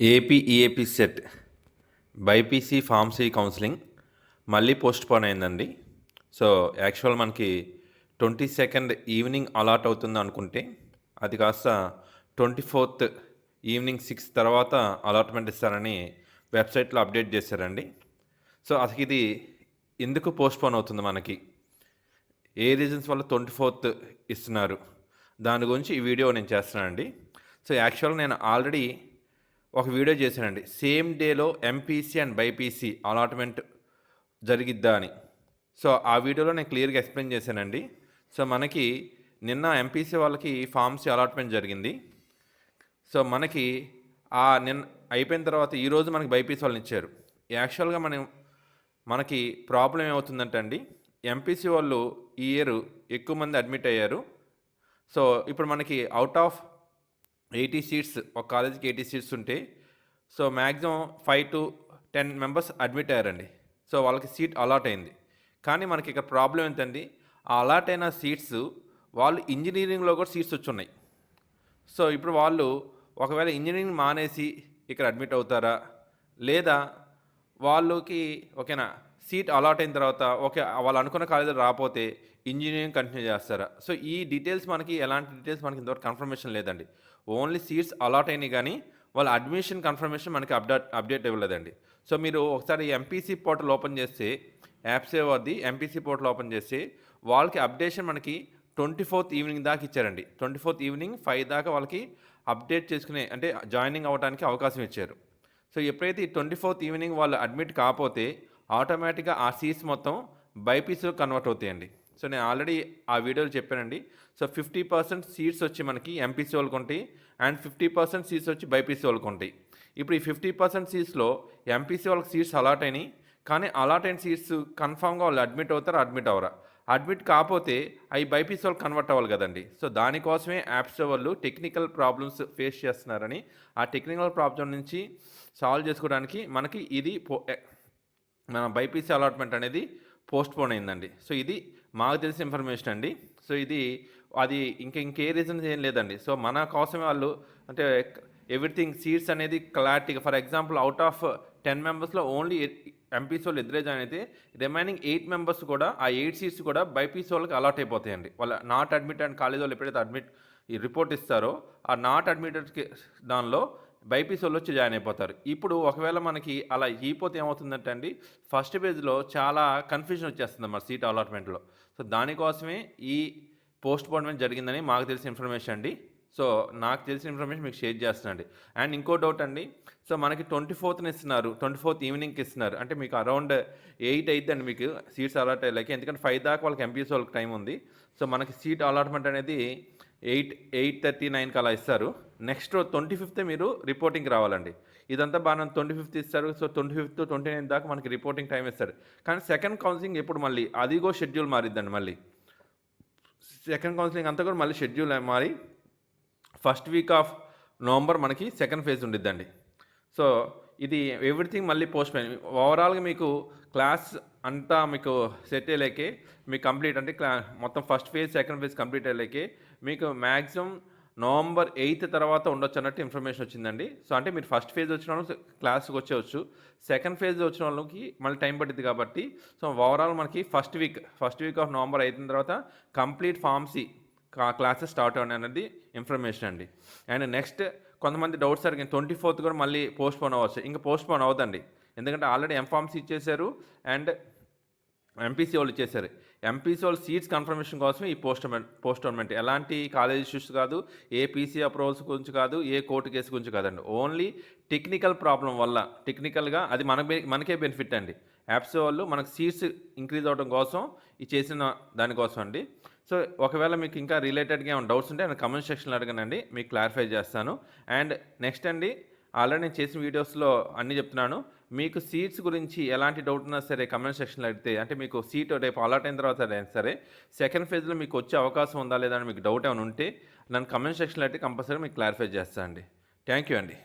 AP EAP CET BiPC pharmacy counselling మళ్ళీ postpone అయిందండి. So actual మనకి twenty second evening allot అవుతుంది అనుకుంటే అది కాస్త ట్వంటీ ఫోర్త్ ఈవినింగ్ సిక్స్ తర్వాత అలాట్మెంట్ ఇస్తారని వెబ్సైట్లో అప్డేట్ చేశారండి. సో అసలు ఇది ఎందుకు పోస్ట్ పోన్ అవుతుంది మనకి? ఏ రీజన్స్ వల్ల ట్వంటీ ఫోర్త్ ఇస్తున్నారు? దాని గురించి ఈ వీడియో నేను చేస్తున్నానండి. సో యాక్చువల్ నేను ఆల్రెడీ ఒక వీడియో చేశానండి. సేమ్ డేలో ఎంపీసీ అండ్ బైపీసీ అలాట్మెంట్ జరిగిద్దా అని. సో ఆ వీడియోలో నేను క్లియర్గా ఎక్స్ప్లెయిన్ చేశానండి. సో మనకి నిన్న ఎంపీసీ వాళ్ళకి ఫార్మసీ అలాట్మెంట్ జరిగింది. సో మనకి ఆ నిన్న అయిపోయిన తర్వాత ఈరోజు మనకి బైపీసీ వాళ్ళని ఇచ్చారు. యాక్చువల్గా మనం మనకి ప్రాబ్లం ఏమవుతుందంటే అండి ఎంపీసీ వాళ్ళు ఈ ఇయర్ ఎక్కువ మంది అడ్మిట్ అయ్యారు. సో ఇప్పుడు మనకి అవుట్ ఆఫ్ ఎయిటీ సీట్స్ ఒక కాలేజీకి ఎయిటీ సీట్స్ ఉంటే so maximum five to ten members admit అయ్యారండి. సో వాళ్ళకి సీట్ అలాట్ అయింది. కానీ మనకి ఇక్కడ ప్రాబ్లం ఏంటండి ఆ అలాట్ అయిన సీట్స్ వాళ్ళు ఇంజనీరింగ్లో కూడా సీట్స్ వచ్చి ఉన్నాయి సో ఇప్పుడు వాళ్ళు ఒకవేళ ఇంజనీరింగ్ మానేసి ఇక్కడ అడ్మిట్ అవుతారా లేదా వాళ్ళకి ఓకేనా సీట్ అలాట్ అయిన తర్వాత ఓకే వాళ్ళు అనుకున్న కాలేజీలో రాకపోతే ఇంజనీరింగ్ కంటిన్యూ చేస్తారా? సో ఈ డీటెయిల్స్ మనకి ఎలాంటి డీటెయిల్స్ మనకి ఇంతవరకు కన్ఫర్మేషన్ లేదండి. ఓన్లీ సీట్స్ అలాట్ అయినాయి కానీ వాళ్ళ అడ్మిషన్ కన్ఫర్మేషన్ మనకి అప్డేట్ అప్డేట్ ఇవ్వలేదండి. సో మీరు ఒకసారి ఎంపీసీ పోర్టల్ ఓపెన్ చేస్తే యాప్సే వద్ది ఎంపీసీ పోర్టల్ ఓపెన్ చేస్తే వాళ్ళకి అప్డేషన్ మనకి ట్వంటీ ఫోర్త్ ఈవినింగ్ దాకా ఇచ్చారండి. ట్వంటీ ఫోర్త్ ఈవినింగ్ ఫైవ్ దాకా వాళ్ళకి అప్డేట్ చేసుకునే అంటే జాయినింగ్ అవ్వడానికి అవకాశం ఇచ్చారు. సో ఎప్పుడైతే ట్వంటీ ఫోర్త్ ఈవినింగ్ వాళ్ళు అడ్మిట్ కాకపోతే ఆటోమేటిక్గా ఆ సీట్స్ మొత్తం బైపీసీలో కన్వర్ట్ అవుతాయండి. సో నేను ఆల్రెడీ ఆ వీడియోలో చెప్పానండి. సో ఫిఫ్టీ పర్సెంట్ సీట్స్ వచ్చి మనకి ఎంపీసీ వాళ్ళకి ఉంటాయి అండ్ ఫిఫ్టీ పర్సెంట్ సీట్స్ వచ్చి బైపీసీ వాళ్ళకు ఉంటాయి. ఇప్పుడు ఈ ఫిఫ్టీ పర్సెంట్ సీట్స్లో ఎంపీసీ వాళ్ళకి సీట్స్ అలాట్ అయినాయి. కానీ అలాట్ అయిన సీట్స్ కన్ఫామ్గా వాళ్ళు అడ్మిట్ అవుతారు అడ్మిట్ అవ్వరా? అడ్మిట్ కాకపోతే అవి బైపీసీ వాళ్ళు కన్వర్ట్ అవ్వాలి కదండి. సో దానికోసమే యాప్స్ వాళ్ళు టెక్నికల్ ప్రాబ్లమ్స్ ఫేస్ చేస్తున్నారని ఆ టెక్నికల్ ప్రాబ్లం నుంచి సాల్వ్ చేసుకోవడానికి మనకి ఇది పో మన బైపీసీ అలాట్మెంట్ అనేది పోస్ట్పోన్ అయిందండి. సో ఇది మాకు తెలిసిన ఇన్ఫర్మేషన్ అండి. సో ఇది అది ఇంకా ఇంకే రీజన్స్ ఏం లేదండి. సో మన కోసమే వాళ్ళు అంటే ఎవ్రీథింగ్ సీట్స్ అనేది క్లారిటీగా for example out of ten మెంబర్స్లో ఓన్లీ ఎంపీసీ వాళ్ళు ఇద్దరే జాయిన్ అయితే రిమైనింగ్ ఎయిట్ మెంబర్స్ కూడా ఆ ఎయిట్ సీట్స్ కూడా బైపీసీ వాళ్ళకి అలాట్ అయిపోతాయండి. వాళ్ళ నాట్ అడ్మిట్ అండ్ కాలేజ్ వాళ్ళు ఎప్పుడైతే అడ్మిట్ ఈ రిపోర్ట్ ఇస్తారో ఆ నాట్ అడ్మిటెడ్కి దానిలో బైపీసీ వాళ్ళు వచ్చి జాయిన్ అయిపోతారు. ఇప్పుడు ఒకవేళ మనకి అలా అయిపోతే ఏమవుతుందంటే అండి ఫస్ట్ పేజ్లో చాలా కన్ఫ్యూజన్ వచ్చేస్తుంది మన సీట్ అలాట్మెంట్లో. సో దానికోసమే ఈ పోస్ట్ పోన్మెంట్ జరిగిందని మాకు తెలిసిన ఇన్ఫర్మేషన్ అండి. సో నాకు తెలిసిన ఇన్ఫర్మేషన్ మీకు షేర్ చేస్తున్నాండి అండ్ ఇంకో డౌట్ అండి సో మనకి ట్వంటీ ఫోర్త్ని ఇస్తున్నారు ట్వంటీ ఫోర్త్ ఈవినింగ్కి ఇస్తున్నారు. అంటే మీకు అరౌండ్ ఎయిట్ అండి మీకు సీట్స్ అలాట్ అయ్యేలాకి. ఎందుకంటే ఫైవ్ దాకా వాళ్ళకి ఎంపీఎస్ వాళ్ళకి టైం ఉంది. సో మనకి సీట్ అలాట్మెంట్ అనేది ఎయిట్ ఎయిట్ థర్టీ నైన్కి అలా ఇస్తారు. నెక్స్ట్ ట్వంటీ ఫిఫ్త్ మీరు రిపోర్టింగ్కి రావాలండి. ఇదంతా బాగా ట్వంటీ ఫిఫ్త్ ఇస్తారు. So twenty fifth twenty nine దాకా మనకి రిపోర్టింగ్ టైం ఇస్తారు. కానీ సెకండ్ కౌన్సిలింగ్ ఎప్పుడు మళ్ళీ? అదిగో షెడ్యూల్ మారిద్దండి మళ్ళీ. సెకండ్ కౌన్సిలింగ్ అంతా కూడా మళ్ళీ షెడ్యూల్ మారి ఫస్ట్ వీక్ ఆఫ్ నవంబర్ మనకి సెకండ్ ఫేజ్ ఉండిద్దండి. సో ఇది ఎవ్రీథింగ్ మళ్ళీ పోస్ట్ పోయిన్ ఓవరాల్గా మీకు క్లాస్ అంతా మీకు సెట్ అయ్యలేకే మీకు కంప్లీట్ అంటే క్లా మొత్తం first phase second phase complete అయ్యేలేకే మీకు మ్యాక్సిమం నవంబర్ ఎయిత్ తర్వాత ఉండొచ్చు అన్నట్టు ఇన్ఫర్మేషన్ వచ్చిందండి. సో అంటే మీరు ఫస్ట్ ఫేజ్ వచ్చిన వాళ్ళు క్లాస్కి వచ్చేవచ్చు సెకండ్ ఫేజ్ వచ్చిన వాళ్ళకి మళ్ళీ టైం పడుతుంది కాబట్టి సో ఓవరాల్ మనకి first week first week of November అయిన తర్వాత కంప్లీట్ ఫార్మసీ క్లాసెస్ స్టార్ట్ అవ్వండి అనేది ఇన్ఫర్మేషన్ అండి. అండ్ నెక్స్ట్ కొంతమంది డౌట్స్ అడిగింది ట్వంటీ ఫోర్త్ కూడా మళ్ళీ పోస్ట్ పోన్ అవ్వచ్చు. ఇంకా పోస్ట్ పోన్ అవ్వదండి. ఎందుకంటే ఆల్రెడీ ఎంఫామ్స్ ఇచ్చేసారు అండ్ ఎంపీసీ వాళ్ళు ఇచ్చేసారు ఎంపీసీ వాళ్ళు సీట్స్ కన్ఫర్మేషన్ కోసమే ఈ పోస్ట్ పోస్ట్పోన్మెంట్ ఎలాంటి కాలేజ్ ఇష్యూస్ కాదు ఏ పీసీ అప్రూవల్స్ గురించి కాదు ఏ కోర్టు కేసు గురించి కాదండి. ఓన్లీ టెక్నికల్ ప్రాబ్లం వల్ల టెక్నికల్గా అది మన మనకే బెనిఫిట్ అండి. యాప్స్ వాళ్ళు మనకు సీట్స్ ఇంక్రీజ్ అవ్వడం కోసం ఈ చేసిన దానికోసం అండి. సో ఒకవేళ మీకు ఇంకా రిలేటెడ్గా ఏమైనా డౌట్స్ ఉంటే నేను కమెంట్ సెక్షన్లో అడగనండి. మీకు క్లారిఫై చేస్తాను. అండ్ నెక్స్ట్ అండి ఆల్రెడీ నేను చేసిన వీడియోస్లో అన్నీ చెప్తున్నాను. మీకు సీట్స్ గురించి ఎలాంటి డౌట్ ఉన్నా సరే కమెంట్ సెక్షన్లో అడిగితే అంటే మీకు సీట్ రేపు అలాట్ అయిన తర్వాత అయినా సరే సెకండ్ ఫేజ్లో మీకు వచ్చే అవకాశం ఉందా లేదా అని మీకు డౌట్ ఏమైనా ఉంటే నన్ను కమెంట్ సెక్షన్లో అయితే కంపల్సరీ మీకు క్లారిఫై చేస్తాను అండి. థ్యాంక్ యూ అండి.